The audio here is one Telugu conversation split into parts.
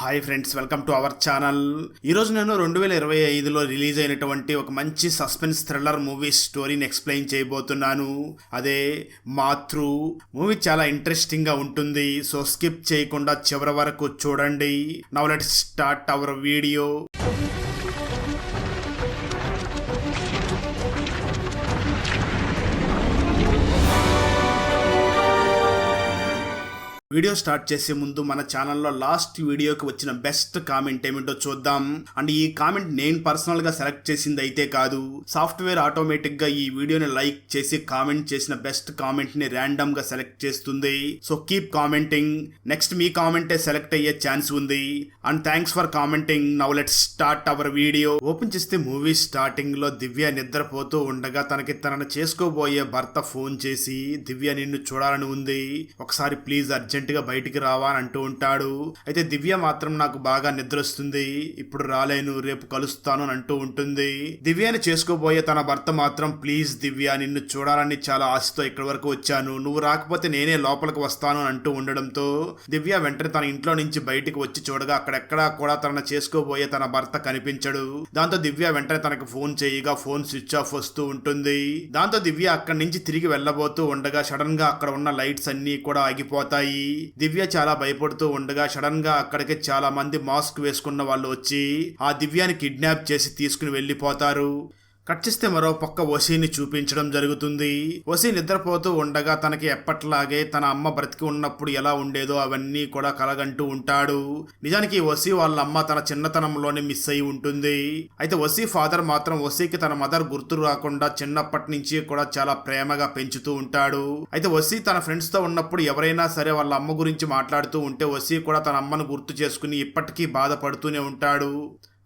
Hi friends welcome to our channel. ఈరోజు నేను రెండు వేల ఇరవై ఐదులో రిలీజ్ అయినటువంటి ఒక మంచి సస్పెన్స్ థ్రిల్లర్ మూవీ స్టోరీని ఎక్స్ప్లెయిన్ చేయబోతున్నాను. అదే మాతృ. మూవీ చాలా ఇంట్రెస్టింగ్గా ఉంటుంది సో స్కిప్ చేయకుండా చివరి వరకు చూడండి. Now let start our video. Video start చేసే ముందు మన ఛానల్లో లాస్ట్ వీడియోకి వచ్చిన బెస్ట్ కామెంట్ ఏమిటో చూద్దాం. అండ్ ఈ కామెంట్ నేను పర్సనల్గా సెలెక్ట్ చేసింది అయితే కాదు. సాఫ్ట్వేర్ ఆటోమేటిక్గా ఈ వీడియోని లైక్ చేసి కామెంట్ చేసిన బెస్ట్ కామెంట్ని ర్యాండమ్గా సెలెక్ట్ చేస్తుంది. సో కీప్ కామెంటింగ్ నెక్స్ట్ మీ కామెంటే సెలెక్ట్ అయ్యే ఛాన్స్ ఉంది. And thanks for commenting now let start our video open చేస్తే మూవీ స్టార్టింగ్లో దివ్య నిద్రపోతూ ఉండగా తనకి తనను చేసుకోబోయే భర్త ఫోన్ చేసి దివ్య నిన్ను చూడాలని ఉంది. ఒకసారి ప్లీజ్ అర్జెంట్ అర్జెంటుగా బయటికి రావా అని అంటూ ఉంటాడు. అయితే దివ్య మాత్రం నాకు బాగా నిద్ర వస్తుంది ఇప్పుడు రాలేను రేపు కలుస్తాను అని అంటూ ఉంటుంది. దివ్యని చేసుకోబోయే తన భర్త మాత్రం ప్లీజ్ దివ్య నిన్ను చూడాలని చాలా ఆశతో ఇక్కడి వరకు వచ్చాను. నువ్వు రాకపోతే నేనే లోపలికి వస్తాను అని అంటూ ఉండడంతో దివ్య వెంటనే తన ఇంట్లో నుంచి బయటికి వచ్చి చూడగా అక్కడెక్కడా కూడా తన చేసుకోబోయే తన భర్త కనిపించడు. దాంతో దివ్య వెంటనే తనకు ఫోన్ చేయగా ఫోన్ స్విచ్ ఆఫ్ వస్తూ ఉంటుంది. దాంతో దివ్య అక్కడి నుంచి తిరిగి వెళ్ళబోతూ ఉండగా సడన్గా అక్కడ ఉన్న లైట్స్ అన్ని కూడా ఆగిపోతాయి. దివ్య చాలా భయపడుతూ ఉండగా సడన్గా అక్కడికి చాలా మంది మాస్క్ వేసుకున్న వాళ్ళు వచ్చి ఆ దివ్యాని కిడ్నాప్ చేసి తీసుకుని వెళ్ళిపోతారు. కట్ చేస్తే మరో పక్క వసీని చూపించడం జరుగుతుంది. వసీ నిద్రపోతూ ఉండగా తనకి ఎప్పట్లాగే తన అమ్మ బ్రతికి ఉన్నప్పుడు ఎలా ఉండేదో అవన్నీ కూడా కలగంటూ ఉంటాడు. నిజానికి వసీ వాళ్ళ అమ్మ తన చిన్నతనంలోనే మిస్ అయి ఉంటుంది. అయితే వసీ ఫాదర్ మాత్రం వసీకి తన మదర్ గుర్తు రాకుండా చిన్నప్పటి నుంచి కూడా చాలా ప్రేమగా పెంచుతూ ఉంటాడు. అయితే వసీ తన ఫ్రెండ్స్తో ఉన్నప్పుడు ఎవరైనా సరే వాళ్ళ అమ్మ గురించి మాట్లాడుతూ ఉంటే వసీ కూడా తన అమ్మను గుర్తు చేసుకుని ఇప్పటికీ బాధపడుతూనే ఉంటాడు.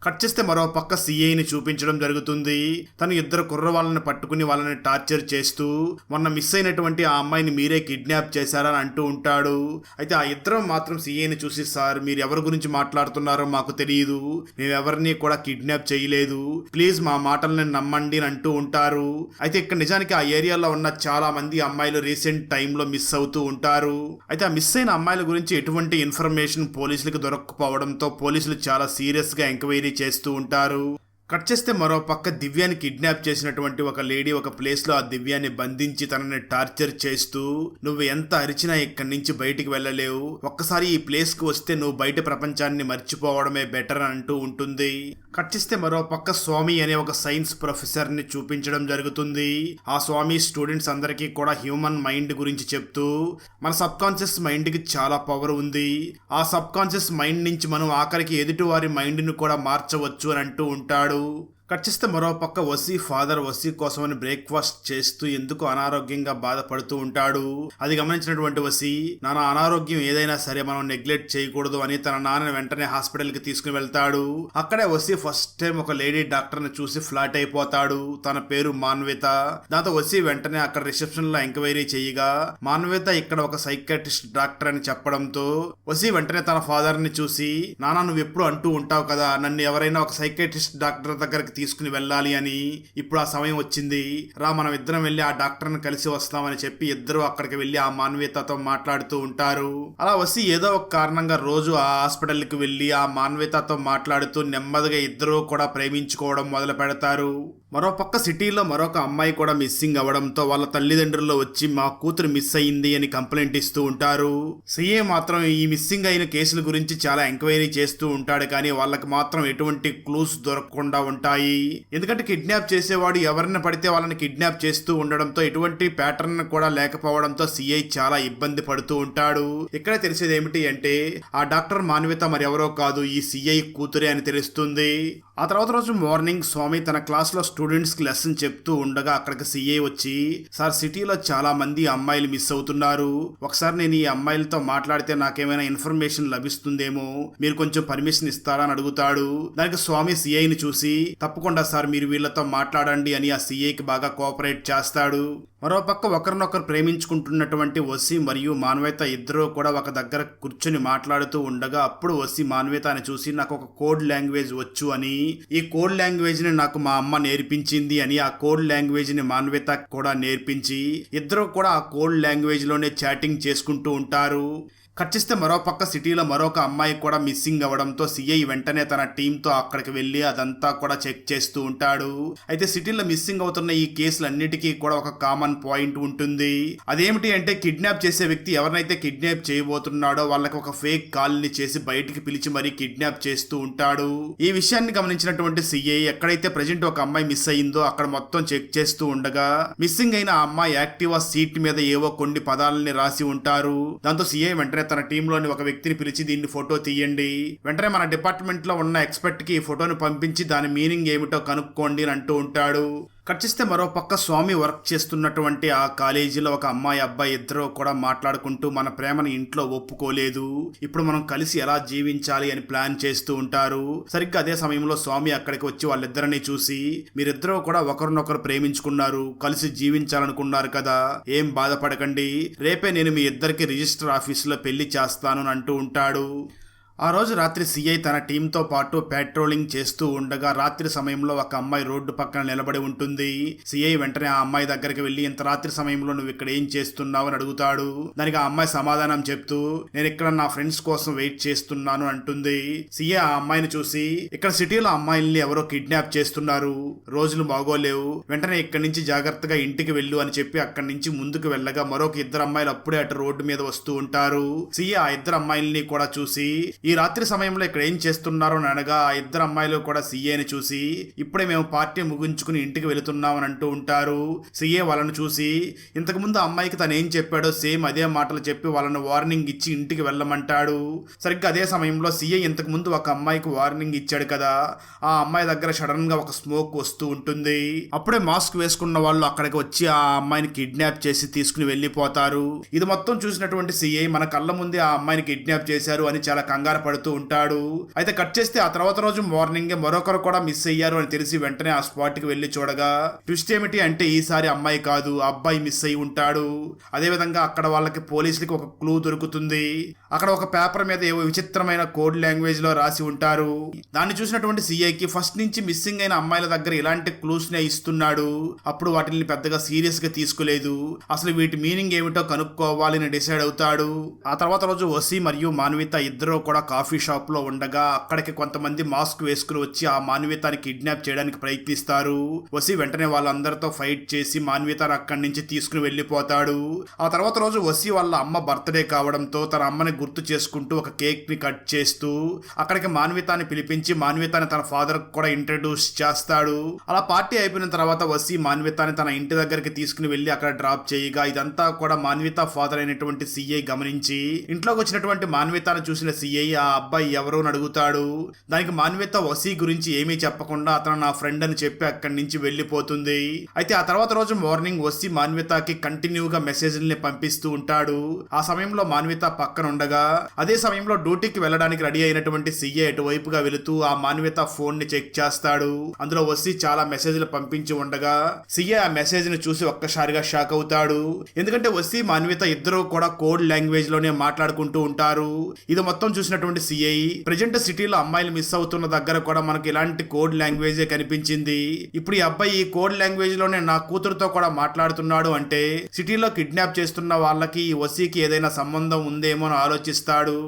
కట్ చేస్తే మరో పక్క సీఐని చూపించడం జరుగుతుంది. తను ఇద్దరు కుర్ర వాళ్ళని పట్టుకుని వాళ్ళని టార్చర్ చేస్తూ మొన్న మిస్ అయినటువంటి ఆ అమ్మాయిని మీరే కిడ్నాప్ చేశారని అంటూ ఉంటాడు. అయితే ఆ ఇద్దరు మాత్రం సిఐని చూసి సార్ మీరు ఎవరి గురించి మాట్లాడుతున్నారో మాకు తెలియదు. మేమెవరిని కూడా కిడ్నాప్ చేయలేదు. ప్లీజ్ మా మాటల్ని నమ్మండి అని అంటూ ఉంటారు. అయితే ఇక్కడ నిజానికి ఆ ఏరియాలో ఉన్న చాలా మంది అమ్మాయిలు రీసెంట్ టైంలో మిస్ అవుతూ ఉంటారు. అయితే ఆ మిస్ అయిన అమ్మాయిల గురించి ఎటువంటి ఇన్ఫర్మేషన్ పోలీసులకు దొరకకపోవడంతో పోలీసులు చాలా సీరియస్గా ఎంక్వైరీ చేస్తూ ఉంటారు. కట్ చేస్తే మరో పక్క దివ్యాన్ని కిడ్నాప్ చేసినటువంటి ఒక లేడీ ఒక ప్లేస్లో ఆ దివ్యాన్ని బంధించి తనని టార్చర్ చేస్తూ నువ్వు ఎంత అరిచినా ఇక్కడి నుంచి బయటికి వెళ్ళలేవు. ఒక్కసారి ఈ ప్లేస్కు వస్తే నువ్వు బయట ప్రపంచాన్ని మర్చిపోవడమే బెటర్ అంటూ ఉంటుంది. కట్టిస్తే మరో పక్క స్వామి అనే ఒక సైన్స్ ప్రొఫెసర్ని చూపించడం జరుగుతుంది. ఆ స్వామి స్టూడెంట్స్ అందరికీ కూడా హ్యూమన్ మైండ్ గురించి చెప్తూ మన సబ్ కాన్షియస్ మైండ్కి చాలా పవర్ ఉంది. ఆ సబ్ కాన్షియస్ మైండ్ నుంచి మనం ఆఖరికి ఎదుటి వారి మైండ్ను కూడా మార్చవచ్చు అని అంటూ ఉంటాడు. కట్ మరోపక్క మరో పక్క వసీ ఫాదర్ వసీ కోసమని బ్రేక్ఫాస్ట్ చేస్తూ ఎందుకు అనారోగ్యంగా బాధపడుతూ ఉంటాడు? అది గమనించినటువంటి వసీ నాన్న అనారోగ్యం ఏదైనా సరే మనం నెగ్లెక్ట్ చేయకూడదు అని తన నాన్నని వెంటనే హాస్పిటల్కి తీసుకుని వెళ్తాడు. అక్కడే వసీ ఫస్ట్ టైం ఒక లేడీ డాక్టర్ని చూసి ఫ్లాట్ అయిపోతాడు. తన పేరు మాన్విత. దాంతో వసీ వెంటనే అక్కడ రిసెప్షన్లో ఎంక్వైరీ చేయగా మాన్విత ఇక్కడ ఒక సైకాట్రిస్ట్ డాక్టర్ అని చెప్పడంతో వసీ వెంటనే తన ఫాదర్ని చూసి నాన్న నువ్వు ఎప్పుడు అంటూ ఉంటావు కదా నన్ను ఎవరైనా ఒక సైకాట్రిస్ట్ డాక్టర్ దగ్గరికి తీసుకుని వెళ్ళాలి అని ఇప్పుడు ఆ సమయం వచ్చింది. రా మనం ఇద్దరం వెళ్ళి ఆ డాక్టర్ని కలిసి వస్తామని చెప్పి ఇద్దరు అక్కడికి వెళ్ళి ఆ మాన్వితతో మాట్లాడుతూ ఉంటారు. అలా వసి ఏదో ఒక కారణంగా రోజు ఆ హాస్పిటల్కి వెళ్ళి ఆ మాన్వితతో మాట్లాడుతూ నెమ్మదిగా ఇద్దరు కూడా ప్రేమించుకోవడం మొదలు పెడతారు మరో పక్క సిటీలో మరొక అమ్మాయి కూడా మిస్సింగ్ అవడంతో వాళ్ళ తల్లిదండ్రులు వచ్చి మా కూతురు మిస్ అయింది అని కంప్లైంట్ ఇస్తూ ఉంటారు. సీఏ మాత్రం ఈ మిస్సింగ్ అయిన కేసుల గురించి చాలా ఎంక్వైరీ చేస్తూ ఉంటాడు కానీ వాళ్ళకి మాత్రం ఎటువంటి క్లూస్ దొరకకుండా ఉంటాయి. ఎందుకంటే కిడ్నాప్ చేసేవాడు ఎవరిని పడితే వాళ్ళని కిడ్నాప్ చేస్తూ ఉండడంతో ఎటువంటి ప్యాటర్న్ కూడా లేకపోవడంతో సిఐ చాలా ఇబ్బంది పడుతూ ఉంటాడు. ఇక్కడ తెలిసేది ఏమిటి అంటే ఆ డాక్టర్ మాన్విత మరెవరో కాదు ఈ సిఐ కూతురే అని తెలుస్తుంది. ఆ తర్వాత రోజు మార్నింగ్ స్వామి తన క్లాస్లో స్టూడెంట్స్కి లెసన్ చెప్తూ ఉండగా అక్కడికి సీఏ వచ్చి సార్ సిటీలో చాలా మంది అమ్మాయిలు మిస్ అవుతున్నారు. ఒకసారి నేను ఈ అమ్మాయిలతో మాట్లాడితే నాకేమైనా ఇన్ఫర్మేషన్ లభిస్తుందేమో? మీరు కొంచెం పర్మిషన్ ఇస్తారా? అని అడుగుతాడు. దానికి స్వామి సీఐని చూసి తప్పకుండా సార్ మీరు వీళ్ళతో మాట్లాడండి అని ఆ సీఐకి బాగా కోఆపరేట్ చేస్తాడు. మరోపక్క ఒకరినొకరు ప్రేమించుకుంటున్నటువంటి వసి మరియు మాన్వేత ఇద్దరూ కూడా ఒక దగ్గర కూర్చొని మాట్లాడుతూ ఉండగా అప్పుడు వసి మాన్వేత అని చూసి నాకు ఒక కోడ్ లాంగ్వేజ్ వచ్చు అని. ఈ కోడ్ లాంగ్వేజ్ని నాకు మా అమ్మ నేర్పించింది అని ఆ కోడ్ లాంగ్వేజ్ని మాన్వేత కూడా నేర్పించి ఇద్దరు కూడా ఆ కోడ్ లాంగ్వేజ్లోనే చాటింగ్ చేసుకుంటూ ఉంటారు. ఖర్చిస్తే మరోపక్క మరో పక్క సిటీలో మరొక అమ్మాయి కూడా మిస్సింగ్ అవ్వడంతో సిఐ వెంటనే తన టీంతో అక్కడికి వెళ్ళి అదంతా కూడా చెక్ చేస్తూ ఉంటాడు. అయితే సిటీలో మిస్సింగ్ అవుతున్న ఈ కేసులన్నిటికీ కూడా ఒక కామన్ పాయింట్ ఉంటుంది. అదేమిటి అంటే కిడ్నాప్ చేసే వ్యక్తి ఎవరినైతే కిడ్నాప్ చేయబోతున్నాడో వాళ్ళకి ఒక ఫేక్ కాల్ని చేసి బయటికి పిలిచి మరీ కిడ్నాప్ చేస్తూ ఉంటాడు. ఈ విషయాన్ని గమనించినటువంటి సిఐ ఎక్కడైతే ప్రజెంట్ ఒక అమ్మాయి మిస్ అయిందో అక్కడ మొత్తం చెక్ చేస్తూ ఉండగా మిస్సింగ్ అయిన ఆ అమ్మాయి యాక్టివా సీట్ మీద ఏవో కొన్ని పదాలని రాసి ఉంటారు. దాంతో సిఐ వెంటనే తన టీంలోని ఒక వ్యక్తిని పిలిచి దీన్ని ఫోటో తీయండి. వెంటనే మన డిపార్ట్మెంట్లో ఉన్న ఎక్స్పర్ట్కి ఈ ఫోటోను పంపించి దాని మీనింగ్ ఏమిటో కనుక్కోండి అని అంటూ ఉంటాడు. కట్ చేస్తే మరో పక్క స్వామి వర్క్ చేస్తున్నటువంటి ఆ కాలేజీలో ఒక అమ్మాయి అబ్బాయి ఇద్దరు కూడా మాట్లాడుకుంటూ మన ప్రేమను ఇంట్లో ఒప్పుకోలేదు. ఇప్పుడు మనం కలిసి ఎలా జీవించాలి అని ప్లాన్ చేస్తూ ఉంటారు. సరిగ్గా అదే సమయంలో స్వామి అక్కడికి వచ్చి వాళ్ళిద్దరిని చూసి మీరిద్దరూ కూడా ఒకరినొకరు ప్రేమించుకున్నారు కలిసి జీవించాలనుకున్నారు కదా. ఏం బాధపడకండి. రేపే నేను మీ ఇద్దరికి రిజిస్టర్ ఆఫీసులో పెళ్ళి చేస్తాను అని అంటూ ఉంటాడు. ఆ రోజు రాత్రి సిఐ తన టీంతో పాటు పెట్రోలింగ్ చేస్తూ ఉండగా రాత్రి సమయంలో ఒక అమ్మాయి రోడ్డు పక్కన నిలబడి ఉంటుంది. సిఐ వెంటనే ఆ అమ్మాయి దగ్గరికి వెళ్ళి ఇంత రాత్రి సమయంలో నువ్వు ఇక్కడ ఏం చేస్తున్నావు? అని అడుగుతాడు. దానికి ఆ అమ్మాయి సమాధానం చెప్తూ నేను ఇక్కడ నా ఫ్రెండ్స్ కోసం వెయిట్ చేస్తున్నాను అంటుంది. సిఐ ఆ అమ్మాయిని చూసి ఇక్కడ సిటీలో అమ్మాయిల్ని ఎవరో కిడ్నాప్ చేస్తున్నారు. రోజులు బాగోలేవు. వెంటనే ఇక్కడి నుంచి జాగ్రత్తగా ఇంటికి వెళ్ళు అని చెప్పి అక్కడి నుంచి ముందుకు వెళ్ళగా మరొక ఇద్దరు అమ్మాయిలు అప్పుడే అటు రోడ్డు మీద వస్తూ ఉంటారు. సిఐ ఆ ఇద్దరు అమ్మాయిల్ని కూడా చూసి ఈ ఈ రాత్రి సమయంలో ఇక్కడ ఏం చేస్తున్నారో అని అనగా ఆ ఇద్దరు అమ్మాయిలు కూడా సీఏని చూసి ఇప్పుడే మేము పార్టీ ముగించుకుని ఇంటికి వెళుతున్నామని అంటూ ఉంటారు. సీఏ వాళ్ళను చూసి ఇంతకుముందు అమ్మాయికి తను ఏం చెప్పాడో సేమ్ అదే మాటలు చెప్పి వాళ్ళని వార్నింగ్ ఇచ్చి ఇంటికి వెళ్ళమంటాడు. సరిగ్గా అదే సమయంలో సీఏ ఇంతకు ముందు ఒక అమ్మాయికి వార్నింగ్ ఇచ్చాడు కదా ఆ అమ్మాయి దగ్గర సడన్గా ఒక స్మోక్ వస్తూ ఉంటుంది. అప్పుడే మాస్క్ వేసుకున్న వాళ్ళు అక్కడికి వచ్చి ఆ అమ్మాయిని కిడ్నాప్ చేసి తీసుకుని వెళ్ళిపోతారు. ఇది మొత్తం చూసినటువంటి సీఏ మన కళ్ళ ముందే ఆ అమ్మాయిని కిడ్నాప్ చేశారు అని చాలా కంగారు పడుతూ ఉంటాడు. అయితే కట్ చేస్తే ఆ తర్వాత రోజు మార్నింగ్ మరొకరు కూడా మిస్ అయ్యారు అని తెలిసి వెంటనే ఆ స్పాట్కి వెళ్ళి చూడగా ట్విస్ట్ ఏమిటి అంటే ఈసారి అమ్మాయి కాదు అబ్బాయి మిస్ అయి ఉంటాడు. అదే విధంగా అక్కడ వాళ్ళకి పోలీసులకి ఒక క్లూ దొరుకుతుంది. అక్కడ ఒక పేపర్ మీద ఏవో విచిత్రమైన కోడ్ లాంగ్వేజ్లో రాసి ఉంటారు. దాన్ని చూసినటువంటి సిఐకి ఫస్ట్ నుంచి మిస్సింగ్ అయిన అమ్మాయిల దగ్గర ఇలాంటి క్లూస్ నే ఇస్తున్నాడు. అప్పుడు వాటిని పెద్దగా సీరియస్గా తీసుకోలేదు. అసలు వీటి మీనింగ్ ఏమిటో కనుక్కోవాలని డిసైడ్ అవుతాడు. ఆ తర్వాత రోజు వసీ మరియు మాన్విత ఇద్దరు కూడా కాఫీ షాప్లో ఉండగా అక్కడికి కొంతమంది మాస్క్ వేసుకుని వచ్చి ఆ మాన్వితాన్ని కిడ్నాప్ చేయడానికి ప్రయత్నిస్తారు. వసి వెంటనే వాళ్ళందరితో ఫైట్ చేసి మాన్వితాన్ని అక్కడి నుంచి తీసుకుని వెళ్ళిపోతాడు. ఆ తర్వాత రోజు వసి వాళ్ళ అమ్మ బర్త్డే కావడంతో తన అమ్మని గుర్తు చేసుకుంటూ ఒక కేక్ని కట్ చేస్తూ అక్కడికి మాన్వితాన్ని పిలిపించి మాన్వితాన్ని తన ఫాదర్ కూడా ఇంట్రడ్యూస్ చేస్తాడు. అలా పార్టీ అయిపోయిన తర్వాత వసి మాన్వితాన్ని తన ఇంటి దగ్గరికి తీసుకుని వెళ్ళి అక్కడ డ్రాప్ చేయగా ఇదంతా కూడా మాన్విత ఫాదర్ అయినటువంటి సిఐ గమనించి ఇంట్లోకి వచ్చినటువంటి మాన్వితాన్ని చూసిన సిఐ ఆ అబ్బాయి ఎవరో అడుగుతాడు. దానికి మాన్విత వసీ గురించి ఏమీ చెప్పకుండా అతను నా ఫ్రెండ్ అని చెప్పి అక్కడి నుంచి వెళ్ళిపోతుంది. అయితే ఆ తర్వాత రోజు మార్నింగ్ వసీ మాన్వితకి కంటిన్యూగా మెసేజ్ల్ని పంపిస్తూ ఉంటాడు. ఆ సమయంలో మాన్విత పక్కన ఉండగా అదే సమయంలో డ్యూటీకి వెళ్ళడానికి రెడీ అయినటువంటి సిఏ ఎటువైపుగా వెళుతూ ఆ మాన్విత ఫోన్ని చెక్ చేస్తాడు. అందులో వసీ చాలా మెసేజ్లు పంపించి ఉండగా సిఏ ఆ మెసేజ్ని చూసి ఒక్కసారిగా షాక్ అవుతాడు. ఎందుకంటే వసీ మాన్విత ఇద్దరు కూడా కోడ్ లాంగ్వేజ్లోనే మాట్లాడుకుంటూ ఉంటారు. ఇది మొత్తం ఉన్నటువంటి సిఐ ప్రజెంట్ సిటీలో అమ్మాయిలు మిస్ అవుతున్న దగ్గర కూడా మనకి ఇలాంటి కోడ్ లాంగ్వేజ్ కనిపించింది. ఇప్పుడు ఈ అబ్బాయి ఈ కోడ్ లాంగ్వేజ్లోనే నా కూతురుతో కూడా మాట్లాడుతున్నాడు అంటే సిటీలో కిడ్నాప్ చేస్తున్న వాళ్ళకి ఈ వసీకి ఏదైనా సంబంధం ఉందేమో అని ఆలోచిస్తాడు.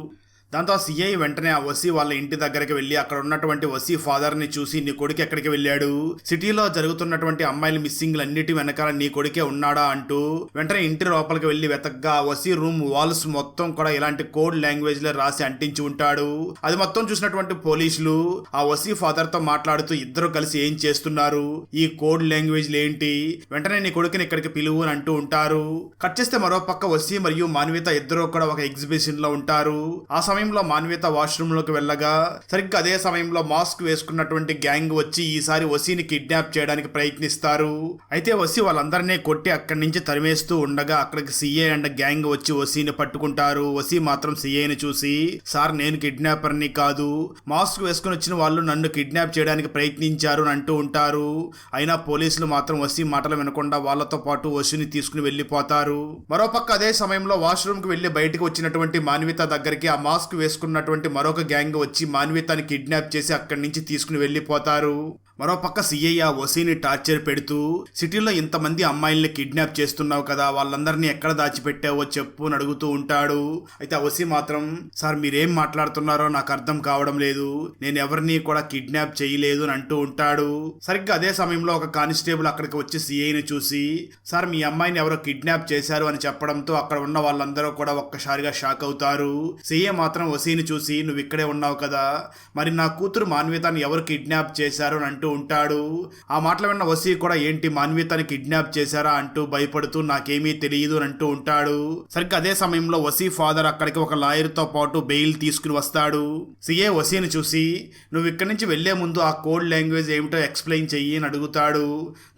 దాంతో ఆ సిఐ వెంటనే ఆ వసీ వాళ్ళ ఇంటి దగ్గరికి వెళ్ళి అక్కడ ఉన్నటువంటి వసీ ఫాదర్ని చూసి నీ కొడుకు ఎక్కడికి వెళ్ళాడు? సిటీలో జరుగుతున్నటువంటి అమ్మాయిల మిస్సింగ్ అన్నిటి వెనకాల నీ కొడుకే ఉన్నాడా? అంటూ వెంటనే ఇంటి లోపలికి వెళ్ళి వెతగ్గా వసీ రూమ్ వాల్స్ మొత్తం కూడా ఇలాంటి కోడ్ లాంగ్వేజ్లో రాసి అంటించి ఉంటాడు. అది మొత్తం చూసినటువంటి పోలీసులు ఆ వసీ ఫాదర్తో మాట్లాడుతూ ఇద్దరు కలిసి ఏం చేస్తున్నారు? ఈ కోడ్ లాంగ్వేజ్ ఏంటి? వెంటనే నీ కొడుకుని ఇక్కడికి పిలువు అని అంటూ ఉంటారు. కట్ చేస్తే మరో పక్క వసీ మరియు మాన్విత ఇద్దరు కూడా ఒక ఎగ్జిబిషన్లో ఉంటారు. ఆ సమయం సమయంలో మాన్విత వాష్రూమ్లోకి వెళ్ళగా సరిగ్గా అదే సమయంలో మాస్క్ వేసుకున్నటువంటి గ్యాంగ్ వచ్చి ఈసారి వసీని కిడ్నాప్ చేయడానికి ప్రయత్నిస్తారు. అయితే వసి వాళ్ళందరినీ కొట్టి అక్కడి నుంచి తరిమేస్తూ ఉండగా అక్కడికి సీఏ అండ్ గ్యాంగ్ వచ్చి వసీని పట్టుకుంటారు. వసీ మాత్రం సీఏని చూసి సార్ నేను కిడ్నాపర్ని కాదు. మాస్క్ వేసుకుని వచ్చిన వాళ్ళు నన్ను కిడ్నాప్ చేయడానికి ప్రయత్నించారు అని అంటూ ఉంటారు. అయినా పోలీసులు మాత్రం వసీ మాటలు వినకుండా వాళ్ళతో పాటు వసుని తీసుకుని వెళ్ళిపోతారు. మరోపక్క అదే సమయంలో వాష్రూమ్కి వెళ్ళి బయటకు వచ్చినటువంటి మాన్విత దగ్గరికి ఆ మాస్క్ వేసుకున్నటువంటి మరొక గ్యాంగ్ వచ్చి మాన్వితాన్ని కిడ్నాప్ చేసి అక్కడి నుంచి తీసుకుని వెళ్ళిపోతారు. మరోపక్క సీఐ ఆ వసీని టార్చర్ పెడుతూ సిటీలో ఇంతమంది అమ్మాయిల్ని కిడ్నాప్ చేస్తున్నావు కదా వాళ్ళందరినీ ఎక్కడ దాచిపెట్టావో చెప్పు అని అడుగుతూ ఉంటాడు. అయితే ఆ వసీ మాత్రం సార్ మీరేం మాట్లాడుతున్నారో నాకు అర్థం కావడం లేదు. నేను ఎవరిని కూడా కిడ్నాప్ చేయలేదు అని అంటూ ఉంటాడు. సరిగ్గా అదే సమయంలో ఒక కానిస్టేబుల్ అక్కడికి వచ్చి సిఐని చూసి సార్ మీ అమ్మాయిని ఎవరో కిడ్నాప్ చేశారు అని చెప్పడంతో అక్కడ ఉన్న వాళ్ళందరూ కూడా ఒక్కసారిగా షాక్ అవుతారు. సీఐ మాత్రం వసీని చూసి నువ్వు ఇక్కడే ఉన్నావు కదా మరి నా కూతురు మాన్వితాన్ని ఎవరు కిడ్నాప్ చేశారు అని అంటూ అంటూ ఉంటాడు. ఆ మాటలు విన్న వసీ కూడా ఏంటి మాన్వితాన్ని కిడ్నాప్ చేశారా? అంటూ భయపడుతూ నాకేమీ తెలియదు అని అంటూ ఉంటాడు. సరిగ్గా అదే సమయంలో వసీ ఫాదర్ అక్కడికి ఒక లాయర్తో పాటు బెయిల్ తీసుకుని వస్తాడు. సిఏ వసీని చూసి నువ్వు ఇక్కడి నుంచి వెళ్ళే ముందు ఆ కోడ్ లాంగ్వేజ్ ఏమిటో ఎక్స్ప్లెయిన్ చెయ్యి అని అడుగుతాడు.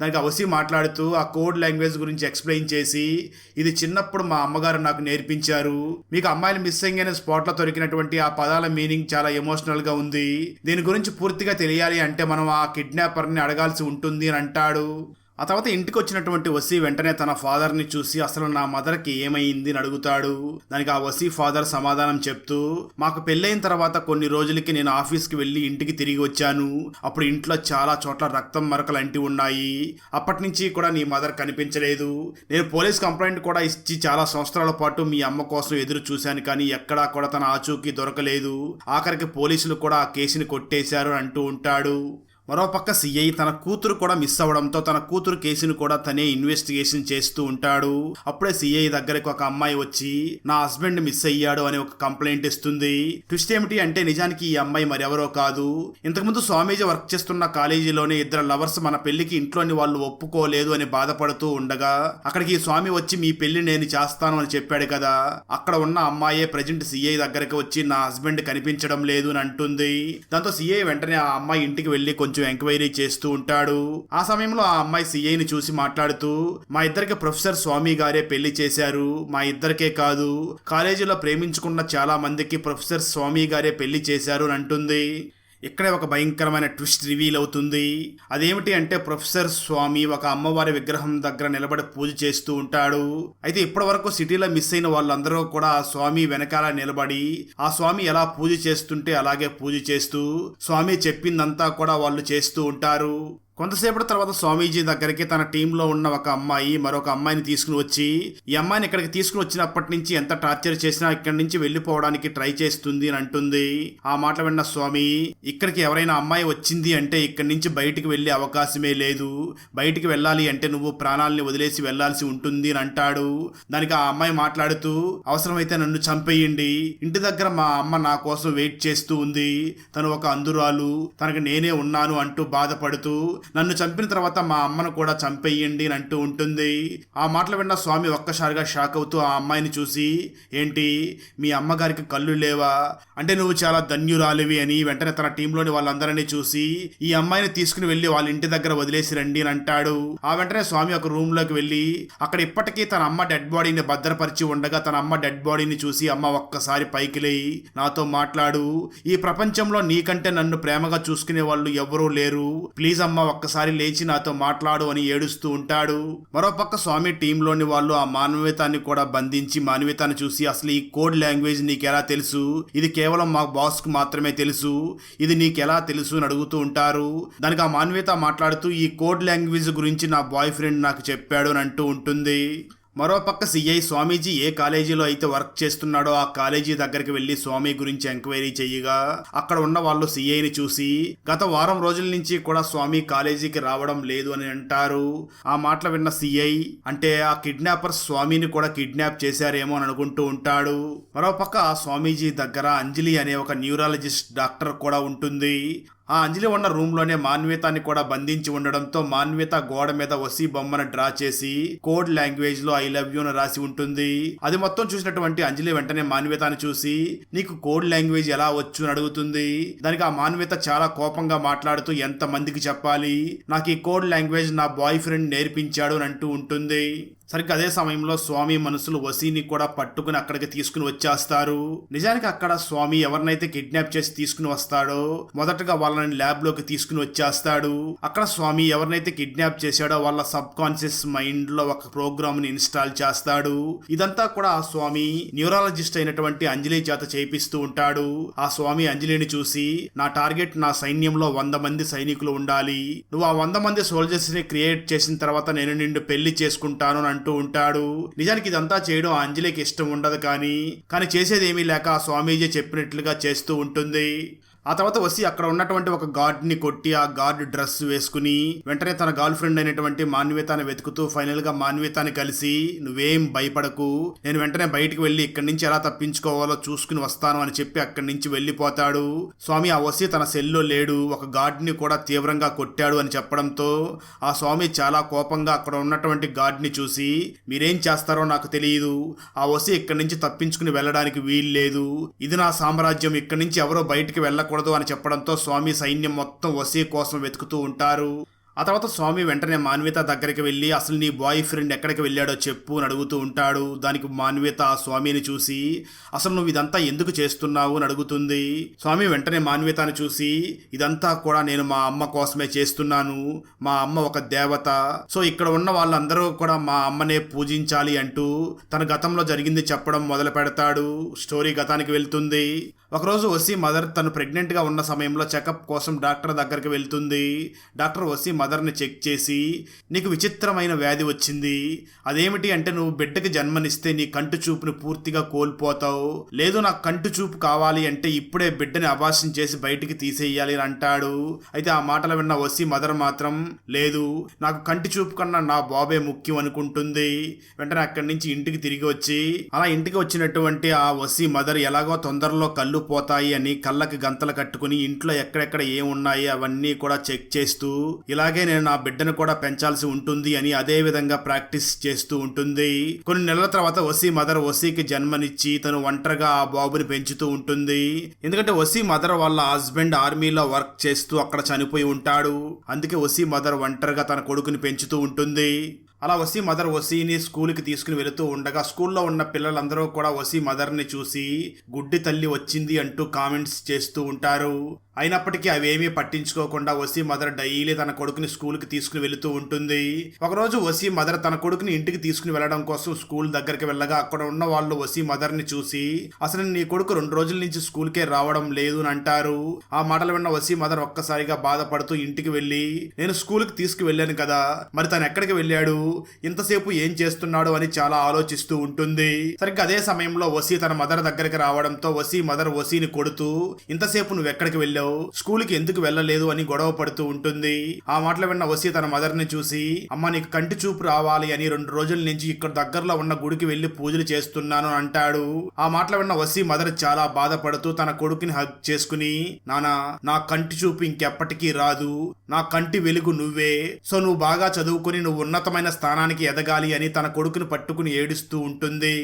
దానికి ఆ వసీ మాట్లాడుతూ ఆ కోడ్ లాంగ్వేజ్ గురించి ఎక్స్ప్లెయిన్ చేసి ఇది చిన్నప్పుడు మా అమ్మగారు నాకు నేర్పించారు. మీకు అమ్మాయిలు మిస్సింగ్ అయిన స్పాట్లో దొరికినటువంటి ఆ పదాల మీనింగ్ చాలా ఎమోషనల్గా ఉంది. దీని గురించి పూర్తిగా తెలియాలి అంటే మనం ఆ కిడ్నాపర్ని అడగాల్సి ఉంటుంది అని అంటాడు. ఆ తర్వాత ఇంటికి వచ్చినటువంటి వసీ వెంటనే తన ఫాదర్ని చూసి అసలు నా మదర్కి ఏమైంది? అని అడుగుతాడు. దానికి ఆ వసీ ఫాదర్ సమాధానం చెప్తూ మాకు పెళ్ళైన తర్వాత కొన్ని రోజులకి నేను ఆఫీస్కి వెళ్ళి ఇంటికి తిరిగి వచ్చాను. అప్పుడు ఇంట్లో చాలా చోట్ల రక్తం మరకలు అంటి ఉన్నాయి. అప్పటి నుంచి కూడా నీ మదర్ కనిపించలేదు. నేను పోలీస్ కంప్లైంట్ కూడా ఇచ్చి చాలా సంవత్సరాల పాటు మీ అమ్మ కోసం ఎదురు చూశాను కానీ ఎక్కడా కూడా తన ఆచూకీ దొరకలేదు. ఆఖరికి పోలీసులు కూడా ఆ కేసుని కొట్టేశారు అని అంటూ ఉంటాడు. మరోపక్క సిఐ తన కూతురు కూడా మిస్ అవ్వడంతో తన కూతురు కేసును కూడా తనే ఇన్వెస్టిగేషన్ చేస్తూ ఉంటాడు. అప్పుడే సిఐ దగ్గరకు ఒక అమ్మాయి వచ్చి నా హస్బెండ్ మిస్ అయ్యాడు అని ఒక కంప్లైంట్ ఇస్తుంది. ట్విస్ట్ ఏమిటి అంటే నిజానికి ఈ అమ్మాయి మరెవరో కాదు. ఇంతకుముందు స్వామీజీ వర్క్ చేస్తున్న కాలేజీలోనే ఇద్దరు లవర్స్ మన పెళ్ళికి ఇంట్లోని వాళ్ళు ఒప్పుకోలేదు అని బాధపడుతూ ఉండగా అక్కడికి ఈ స్వామి వచ్చి మీ పెళ్ళి నేను చేస్తాను అని చెప్పాడు కదా. అక్కడ ఉన్న అమ్మాయే ప్రజెంట్ సిఐ దగ్గరకు వచ్చి నా హస్బెండ్ కనిపించడం లేదు అని అంటుంది. దాంతో సిఐ వెంటనే ఆ అమ్మాయి ఇంటికి వెళ్ళి కొంచెం ఎంక్వైరీ చేస్తూ ఉంటాడు. ఆ సమయంలో ఆ అమ్మాయి సిఐని చూసి మాట్లాడుతూ మా ఇద్దరికి ప్రొఫెసర్ స్వామి గారే పెళ్ళి చేశారు. మా ఇద్దరికే కాదు కాలేజీలో ప్రేమించుకున్న చాలా మందికి ప్రొఫెసర్ స్వామి గారే పెళ్ళి చేశారు అని అంటుంది. ఇక్కడే ఒక భయంకరమైన ట్విస్ట్ రివీల్ అవుతుంది. అదేమిటి అంటే ప్రొఫెసర్ స్వామి ఒక అమ్మవారి విగ్రహం దగ్గర నిలబడి పూజ చేస్తూ ఉంటాడు. అయితే ఇప్పటి వరకు సిటీలో మిస్ అయిన వాళ్ళందరూ కూడా ఆ స్వామి వెనకాల నిలబడి ఆ స్వామి ఎలా పూజ చేస్తుంటే అలాగే పూజ చేస్తూ స్వామి చెప్పిందంతా కూడా వాళ్ళు చేస్తూ ఉంటారు. కొంతసేపటి తర్వాత స్వామీజీ దగ్గరికి తన టీంలో ఉన్న ఒక అమ్మాయి మరొక అమ్మాయిని తీసుకుని వచ్చి ఈ అమ్మాయిని ఇక్కడికి తీసుకుని వచ్చినప్పటి నుంచి ఎంత టార్చర్ చేసినా ఇక్కడి నుంచి వెళ్ళిపోవడానికి ట్రై చేస్తుంది అని అంటుంది. ఆ మాట విన్న స్వామి ఇక్కడికి ఎవరైనా అమ్మాయి వచ్చింది అంటే ఇక్కడి నుంచి బయటికి వెళ్ళే అవకాశమే లేదు. బయటికి వెళ్ళాలి అంటే నువ్వు ప్రాణాలని వదిలేసి వెళ్ళాల్సి ఉంటుంది అని అంటాడు. దానికి ఆ అమ్మాయి మాట్లాడుతూ అవసరమైతే నన్ను చంపేయండి. ఇంటి దగ్గర మా అమ్మ నా కోసం వెయిట్ చేస్తూ ఉంది. తను ఒక అందురాలు తనకు నేనే ఉన్నాను అంటూ బాధపడుతూ నన్ను చంపిన తర్వాత మా అమ్మను కూడా చంపేయండి అని అంటూ ఉంటుంది. ఆ మాటలు విన్న స్వామి ఒక్కసారిగా షాక్ అవుతూ ఆ అమ్మాయిని చూసి ఏంటి మీ అమ్మగారికి కళ్ళు లేవా? అంటే నువ్వు చాలా ధన్యురాలివి అని వెంటనే తన టీంలోని వాళ్ళందరినీ చూసి ఈ అమ్మాయిని తీసుకుని వెళ్ళి వాళ్ళ ఇంటి దగ్గర వదిలేసి రండి అని అంటాడు. ఆ వెంటనే స్వామి ఒక రూమ్లోకి వెళ్ళి అక్కడ ఇప్పటికీ తన అమ్మ డెడ్ బాడీని భద్రపరిచి ఉండగా తన అమ్మ డెడ్ బాడీని చూసి అమ్మ ఒక్కసారి పైకి లేయి నాతో మాట్లాడు. ఈ ప్రపంచంలో నీకంటే నన్ను ప్రేమగా చూసుకునే వాళ్ళు ఎవరూ లేరు. ప్లీజ్ అమ్మ ఒక్కసారి లేచి నాతో మాట్లాడు అని ఏడుస్తూ ఉంటాడు. మరోపక్క స్వామి టీంలోని వాళ్ళు ఆ మానవీయతాన్ని కూడా బంధించి మానవీయతాన్ని చూసి అసలు ఈ కోడ్ లాంగ్వేజ్ నీకెలా తెలుసు? ఇది కేవలం మా బాస్కు మాత్రమే తెలుసు. ఇది నీకెలా తెలుసు అని అడుగుతూ ఉంటారు. దానికి ఆ మానవీయత మాట్లాడుతూ ఈ కోడ్ లాంగ్వేజ్ గురించి నా బాయ్ ఫ్రెండ్ నాకు చెప్పాడు అని అంటూ ఉంటుంది. మరోపక్క సిఐ స్వామీజీ ఏ కాలేజీలో అయితే వర్క్ చేస్తున్నాడో ఆ కాలేజీ దగ్గరికి వెళ్ళి స్వామి గురించి ఎంక్వైరీ చేయగా అక్కడ ఉన్న వాళ్ళు సిఐని చూసి గత వారం రోజుల నుంచి కూడా స్వామి కాలేజీకి రావడం లేదు అని అంటారు. ఆ మాటలు విన్న సిఐ అంటే ఆ కిడ్నాపర్ స్వామిని కూడా కిడ్నాప్ చేశారేమో అని అనుకుంటూ ఉంటాడు. మరోపక్క ఆ స్వామీజీ దగ్గర అంజలి అనే ఒక న్యూరాలజిస్ట్ డాక్టర్ కూడా ఉంటుంది. ఆ అంజలి ఉన్న రూమ్లోనే మాన్వేతాన్ని కూడా బంధించి ఉండడంతో మాన్విత గోడ మీద వసీ బొమ్మను డ్రా చేసి కోడ్ లాంగ్వేజ్లో ఐ లవ్ యూ అని రాసి ఉంటుంది. అది మొత్తం చూసినటువంటి అంజలి వెంటనే మాన్వేతాన్ని చూసి నీకు కోడ్ లాంగ్వేజ్ ఎలా వచ్చు? అని అడుగుతుంది. దానికి ఆ మాన్వేత చాలా కోపంగా మాట్లాడుతూ ఎంత మందికి చెప్పాలి? నాకు ఈ కోడ్ లాంగ్వేజ్ నా బాయ్ ఫ్రెండ్ నేర్పించాడు అని అంటూ ఉంటుంది. సరిగ్గా అదే సమయంలో స్వామి మనసులు వసీని కూడా పట్టుకుని అక్కడికి తీసుకుని వచ్చేస్తారు. నిజానికి అక్కడ స్వామి ఎవరినైతే కిడ్నాప్ చేసి తీసుకుని వస్తాడో మొదటగా వాళ్ళని ల్యాబ్లోకి తీసుకుని వచ్చేస్తాడు. అక్కడ స్వామి ఎవరినైతే కిడ్నాప్ చేశాడో వాళ్ళ సబ్ కాన్షియస్ మైండ్లో ఒక ప్రోగ్రామ్ని ఇన్స్టాల్ చేస్తాడు. ఇదంతా కూడా ఆ స్వామి న్యూరాలజిస్ట్ అయినటువంటి అంజలి చేత చేపిస్తూ ఉంటాడు. ఆ స్వామి అంజలిని చూసి నా టార్గెట్ నా సైన్యంలో వంద మంది సైనికులు ఉండాలి. నువ్వు ఆ వంద మంది సోల్జర్స్ని క్రియేట్ చేసిన తర్వాత నేను నిన్ను పెళ్ళి చేసుకుంటాను అని అంటూ ఉంటాడు. నిజానికి ఇదంతా చేయడం అంజలికి ఇష్టం ఉండదు కానీ కానీ చేసేదేమీ లేక ఆ స్వామీజీ చెప్పినట్లుగా చేస్తూ ఉంటుంది. ఆ తర్వాత వసి అక్కడ ఉన్నటువంటి ఒక గార్డ్ని కొట్టి ఆ గార్డ్ డ్రెస్ వేసుకుని వెంటనే తన గర్ల్ ఫ్రెండ్ అయినటువంటి మాన్వేతాన్ని వెతుకుతూ ఫైనల్గా మాన్వేతాన్ని కలిసి నువ్వేం భయపడకు నేను వెంటనే బయటికి వెళ్ళి ఇక్కడి నుంచి ఎలా తప్పించుకోవాలో చూసుకుని వస్తాను అని చెప్పి అక్కడి నుంచి వెళ్ళిపోతాడు. స్వామి ఆ వసి తన సెల్లో లేడు ఒక గార్డ్ని కూడా తీవ్రంగా కొట్టాడు అని చెప్పడంతో ఆ స్వామి చాలా కోపంగా అక్కడ ఉన్నటువంటి గార్డ్ని చూసి మీరేం చేస్తారో నాకు తెలియదు ఆ వసి ఇక్కడి నుంచి తప్పించుకుని వెళ్ళడానికి వీలు లేదు ఇది నా సామ్రాజ్యం ఇక్కడి నుంచి ఎవరో బయటికి వెళ్ళకూడదు అని చెప్పడంతో స్వామి సైన్యం మొత్తం వసీ కోసం వెతుకుతూ ఉంటారు. ఆ తర్వాత స్వామి వెంటనే మాన్విత దగ్గరికి వెళ్ళి అసలు నీ బాయ్ ఫ్రెండ్ ఎక్కడికి వెళ్ళాడో చెప్పు అని అడుగుతూ ఉంటాడు. దానికి మాన్విత స్వామిని చూసి అసలు నువ్వు ఇదంతా ఎందుకు చేస్తున్నావు అని అడుగుతుంది. స్వామి వెంటనే మాన్వితను చూసి ఇదంతా కూడా నేను మా అమ్మ కోసమే చేస్తున్నాను. మా అమ్మ ఒక దేవత. సో ఇక్కడ ఉన్న వాళ్ళందరూ కూడా మా అమ్మనే పూజించాలి అంటూ తన గతంలో జరిగింది చెప్పడం మొదలు పెడతాడు స్టోరీ గతానికి వెళ్తుంది. ఒకరోజు వసి మదర్ తను ప్రెగ్నెంట్గా ఉన్న సమయంలో చెకప్ కోసం డాక్టర్ దగ్గరికి వెళ్తుంది. డాక్టర్ వసి మదర్ని చెక్ చేసి నీకు విచిత్రమైన వ్యాధి వచ్చింది. అదేమిటి అంటే నువ్వు బిడ్డకి జన్మనిస్తే నీ కంటి చూపుని పూర్తిగా కోల్పోతావు. లేదు నాకు కంటి చూపు కావాలి అంటే ఇప్పుడే బిడ్డని అభాషం చేసి బయటికి తీసేయాలి అని అంటాడు. అయితే ఆ మాటలు విన్న వసి మదర్ మాత్రం లేదు నాకు కంటి చూపు కన్నా నా బాబే ముఖ్యం అనుకుంటుంది. వెంటనే అక్కడి నుంచి ఇంటికి తిరిగి వచ్చి అలా ఇంటికి వచ్చినటువంటి ఆ వసి మదర్ ఎలాగో తొందరలో కళ్ళు పోతాయి అని కళ్ళకి గంతలు కట్టుకుని ఇంట్లో ఎక్కడెక్కడ ఏమున్నాయి అవన్నీ కూడా చెక్ చేస్తూ ఇలాగే నేను నా బిడ్డను కూడా పెంచాల్సి ఉంటుంది అని అదే విధంగా ప్రాక్టీస్ చేస్తూ ఉంటుంది. కొన్ని నెలల తర్వాత వసీ మదర్ వసీకి జన్మనిచ్చి తను ఒంటరిగా ఆ బాబుని పెంచుతూ ఉంటుంది. ఎందుకంటే వసీ మదర్ వాళ్ళ హస్బెండ్ ఆర్మీలో వర్క్ చేస్తూ అక్కడ చనిపోయి ఉంటాడు. అందుకే వసీ మదర్ ఒంటరిగా తన కొడుకుని పెంచుతూ ఉంటుంది. అలా వసీ మదర్ వసీని స్కూల్కి తీసుకుని వెళుతూ ఉండగా స్కూల్లో ఉన్న పిల్లలందరూ కూడా వసీ మదర్ని చూసి గుడ్డి తల్లి వచ్చింది అంటూ కామెంట్స్ చేస్తూ ఉంటారు. అయినప్పటికీ అవేమీ పట్టించుకోకుండా వసీ మదర్ డైలీ తన కొడుకుని స్కూల్కి తీసుకుని వెళుతూ ఉంటుంది. ఒకరోజు వసీ మదర్ తన కొడుకుని ఇంటికి తీసుకుని వెళ్ళడం కోసం స్కూల్ దగ్గరికి వెళ్ళగా అక్కడ ఉన్న వాళ్ళు వసీ మదర్ని చూసి అసలు నీ కొడుకు రెండు రోజుల నుంచి స్కూల్కే రావడం లేదు అని అంటారు. ఆ మాటలు విన్న వసీ మదర్ ఒక్కసారిగా బాధపడుతూ ఇంటికి వెళ్ళి నేను స్కూల్కి తీసుకు వెళ్ళాను కదా మరి తను ఎక్కడికి వెళ్ళాడు? ఇంతసేపు ఏం చేస్తున్నాడు? అని చాలా ఆలోచిస్తూ ఉంటుంది. సరిగ్గా అదే సమయంలో వసీ తన మదర్ దగ్గరికి రావడంతో వసీ మదర్ వసీని కొడుతూ ఇంతసేపు నువ్వు ఎక్కడికి వెళ్ళావు? స్కూల్కి ఎందుకు వెళ్ళలేదు అని గొడవ పడుతూ ఉంటుంది. ఆ మాటలు విన్న వసి తన మదర్ని చూసి అమ్మ నీకు కంటి చూపు రావాలి అని రెండు రోజుల నుంచి ఇక్కడ దగ్గరలో ఉన్న గుడికి వెళ్ళి పూజలు చేస్తున్నాను అంటాడు. ఆ మాటలు విన్న వసి మదర్ చాలా బాధపడుతూ తన కొడుకుని హగ్ చేసుకుని నానా నా కంటి చూపు ఇంకెప్పటికీ రాదు. నా కంటి వెలుగు నువ్వే. సో నువ్వు బాగా చదువుకుని నువ్వు ఉన్నతమైన స్థానానికి ఎదగాలి అని తన కొడుకుని పట్టుకుని ఏడుస్తూ ఉంటుంది.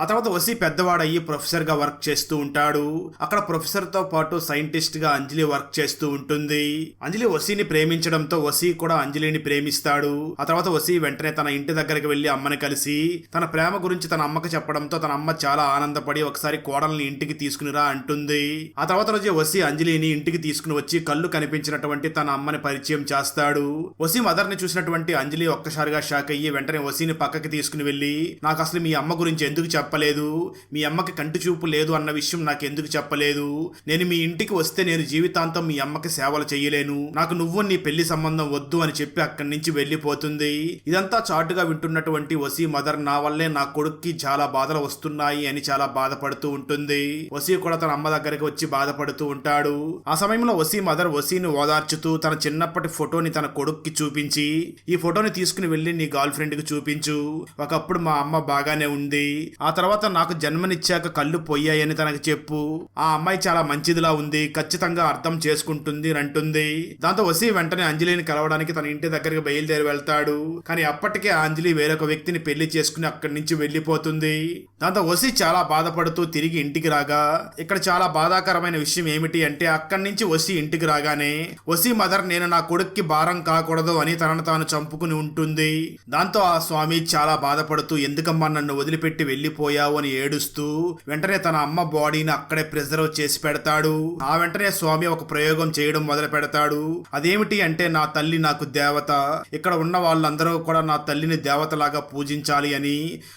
ఆ తర్వాత వసి పెద్దవాడయ్యి ప్రొఫెసర్గా వర్క్ చేస్తూ ఉంటాడు. అక్కడ ప్రొఫెసర్తో పాటు సైంటిస్ట్గా అంజలి వర్క్ చేస్తూ ఉంటుంది. అంజలి వసీని ప్రేమించడంతో వసీ కూడా అంజలిని ప్రేమిస్తాడు. ఆ తర్వాత వసీ వెంటనే తన ఇంటి దగ్గరికి వెళ్ళి అమ్మని కలిసి తన ప్రేమ గురించి తన అమ్మకి చెప్పడంతో తన అమ్మ చాలా ఆనందపడి ఒకసారి కోడల్ని ఇంటికి తీసుకునిరా అంటుంది. ఆ తర్వాత రోజు వసీ అంజలిని ఇంటికి తీసుకుని వచ్చి కళ్ళు కనిపించినటువంటి తన అమ్మని పరిచయం చేస్తాడు. వసీ మదర్ని చూసినటువంటి అంజలి ఒక్కసారిగా షాక్ అయ్యి వెంటనే వసీని పక్కకి తీసుకుని వెళ్ళి నాకు అసలు మీ అమ్మ గురించి ఎందుకు చెప్పలేదు. మీ అమ్మకి కంటి చూపు లేదు అన్న విషయం నాకు ఎందుకు చెప్పలేదు. నేను మీ ఇంటికి వస్తే నేను జీవితాంతం మీ అమ్మకి సేవలు చేయలేను. నాకు నువ్వు నీ పెళ్ళి సంబంధం వద్దు అని చెప్పి అక్కడి నుంచి వెళ్ళిపోతుంది. ఇదంతా చాటుగా వింటున్నటువంటి వసీ మదర్ నా వల్లే నా కొడుక్కి చాలా బాధలు వస్తున్నాయి అని చాలా బాధపడుతూ ఉంటుంది. వసీ కూడా తన అమ్మ దగ్గరికి వచ్చి బాధపడుతూ ఉంటాడు. ఆ సమయంలో వసీ మదర్ వసీని ఓదార్చుతూ తన చిన్నప్పటి ఫోటోని తన కొడుక్కి చూపించి ఈ ఫోటోని తీసుకుని వెళ్ళి నీ గర్ల్ ఫ్రెండ్కి చూపించు. ఒకప్పుడు మా అమ్మ బాగానే ఉంది. ఆ తర్వాత నాకు జన్మనిచ్చాక కళ్ళు పోయాయని తనకు చెప్పు. ఆ అమ్మాయి చాలా మంచిదిలా ఉంది ఖచ్చితంగా అర్థం చేసుకుంటుంది అని అంటుంది. దాంతో వసి వెంటనే అంజలిని కలవడానికి తన ఇంటి దగ్గరికి బయలుదేరి వెళ్తాడు. కానీ అప్పటికే అంజలి వేరొక వ్యక్తిని పెళ్ళి చేసుకుని అక్కడి నుంచి వెళ్ళిపోతుంది. దాంతో వసి చాలా బాధపడుతూ తిరిగి ఇంటికి రాగా ఇక్కడ చాలా బాధాకరమైన విషయం ఏమిటి అంటే అక్కడి నుంచి వసి ఇంటికి రాగానే వసి మదర్ నేను నా కొడుక్కి భారం కాకూడదు అని తనను తాను చంపుకుని ఉంటుంది. దాంతో ఆ స్వామి చాలా బాధపడుతూ ఎందుకమ్మా నన్ను వదిలిపెట్టి వెళ్ళిపో పోయావు అని ఏడుస్తూ వెంటనే తన అమ్మ బాడీని అక్కడే ప్రిజర్వ్ చేసి పెడతాడు. ఆ వెంటనే స్వామి ఒక ప్రయోగం చేయడం మొదలు పెడతాడు. అదేమిటి అంటే నా తల్లి నాకు దేవత. ఇక్కడ ఉన్న వాళ్ళందరూ కూడా నా తల్లిని దేవతలాగా పూజించాలి అని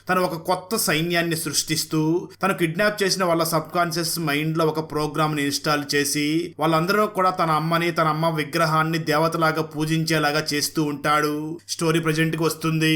తను ఒక కొత్త సైన్యాన్ని సృష్టిస్తూ తను కిడ్నాప్ చేసిన వాళ్ళ సబ్ కాన్షియస్ మైండ్లో ఒక ప్రోగ్రామ్ని ఇన్స్టాల్ చేసి వాళ్ళందరూ కూడా తన అమ్మని తన అమ్మ విగ్రహాన్ని దేవతలాగా పూజించేలాగా చేస్తూ ఉంటాడు. స్టోరీ ప్రజెంట్కి వస్తుంది.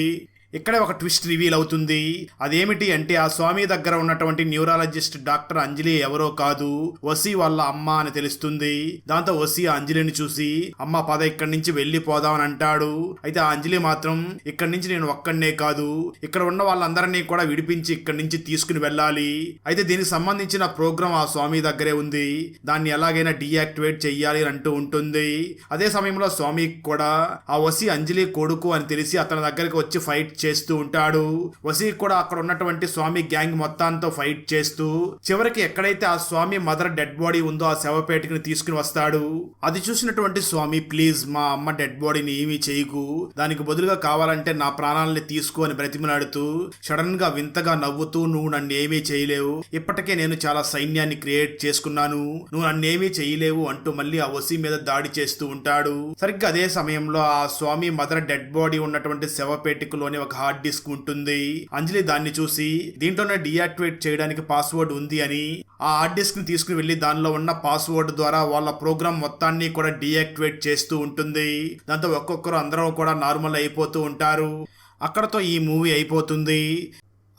ఇక్కడే ఒక ట్విస్ట్ రివీల్ అవుతుంది. అదేమిటి అంటే ఆ స్వామి దగ్గర ఉన్నటువంటి న్యూరాలజిస్ట్ డాక్టర్ అంజలి ఎవరో కాదు వసి వాళ్ళ అమ్మ అని తెలుస్తుంది. దాంతో వసి ఆ అంజలిని చూసి అమ్మ పద ఇక్కడి నుంచి వెళ్ళిపోదాం అని అంటాడు. అయితే ఆ అంజలి మాత్రం ఇక్కడి నుంచి నేను ఒక్కడనే కాదు ఇక్కడ ఉన్న వాళ్ళందరినీ కూడా విడిపించి ఇక్కడి నుంచి తీసుకుని వెళ్ళాలి. అయితే దీనికి సంబంధించిన ప్రోగ్రామ్ ఆ స్వామి దగ్గరే ఉంది. దాన్ని ఎలాగైనా డీయాక్టివేట్ చెయ్యాలి అని అంటూ ఉంటుంది. అదే సమయంలో స్వామి కూడా ఆ వసి అంజలి కొడుకు అని తెలిసి అతని దగ్గరికి వచ్చి ఫైట్ చేస్తూ ఉంటాడు. వసి కూడా అక్కడ ఉన్నటువంటి స్వామి గ్యాంగ్ మొత్తాంతో ఫైట్ చేస్తూ చివరికి ఎక్కడైతే ఆ స్వామి మదర్ డెడ్ బాడీ ఉందో ఆ శవపేటకి తీసుకుని వస్తాడు. అది చూసినటువంటి స్వామి ప్లీజ్ మా అమ్మ డెడ్ బాడీని ఏమీ చేయకు. దానికి బదులుగా కావాలంటే నా ప్రాణాలని తీసుకో అని బ్రతిమలాడుతూ సడన్గా వింతగా నవ్వుతూ నువ్వు నన్ను ఏమీ చేయలేవు. ఇప్పటికే నేను చాలా సైన్యాన్ని క్రియేట్ చేసుకున్నాను. నువ్వు నన్ను ఏమీ చేయలేవు అంటూ మళ్ళీ ఆ వసి మీద దాడి చేస్తూ ఉంటాడు. సరిగ్గా అదే సమయంలో ఆ స్వామి మదర్ డెడ్ బాడీ ఉన్నటువంటి శవపేటికలోని ఒక హార్డ్ డిస్క్ ఉంటుంది. అంజలి దాన్ని చూసి దీంట్లోనే డియాక్టివేట్ చేయడానికి పాస్వర్డ్ ఉంది అని ఆ హార్డ్ డిస్క్ని తీసుకుని వెళ్ళి దానిలో ఉన్న పాస్వర్డ్ ద్వారా వాళ్ళ ప్రోగ్రామ్ మొత్తాన్ని కూడా డియాక్టివేట్ చేస్తూ ఉంటుంది. దాంతో ఒక్కొక్కరు అందరూ కూడా నార్మల్ అయిపోతూ ఉంటారు. అక్కడతో ఈ మూవీ అయిపోతుంది.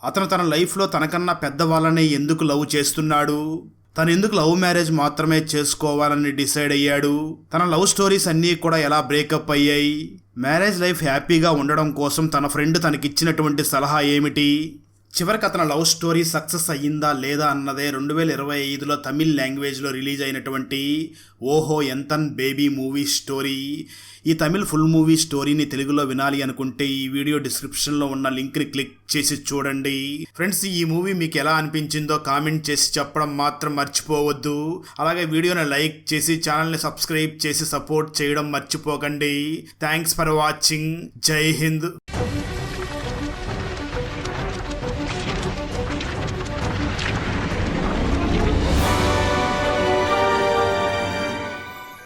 అతను తన లైఫ్లో తనకన్నా పెద్దవాళ్ళని ఎందుకు లవ్ చేస్తున్నాడు? తను ఎందుకు లవ్ మ్యారేజ్ మాత్రమే చేసుకోవాలని డిసైడ్ అయ్యాడు? తన లవ్ స్టోరీస్ అన్నీ కూడా ఎలా బ్రేకప్ అయ్యాయి? మ్యారేజ్ లైఫ్ హ్యాపీగా ఉండడం కోసం తన ఫ్రెండ్ తనకిచ్చినటువంటి సలహా ఏమిటి? చివరికి అతని లవ్ స్టోరీ సక్సెస్ అయ్యిందా లేదా అన్నదే రెండు వేల ఇరవై ఐదులో తమిళ్ లాంగ్వేజ్లో రిలీజ్ అయినటువంటి ఓహో ఎంతన్ బేబీ మూవీ స్టోరీ. ఈ తమిళ్ ఫుల్ మూవీ స్టోరీని తెలుగులో వినాలి అనుకుంటే ఈ వీడియో డిస్క్రిప్షన్లో ఉన్న లింక్ని క్లిక్ చేసి చూడండి. ఫ్రెండ్స్ ఈ మూవీ మీకు ఎలా అనిపించిందో కామెంట్ చేసి చెప్పడం మాత్రం మర్చిపోవద్దు. అలాగే వీడియోని లైక్ చేసి ఛానల్ని సబ్స్క్రైబ్ చేసి సపోర్ట్ చేయడం మర్చిపోకండి. Thanks for watching. Jai Hind.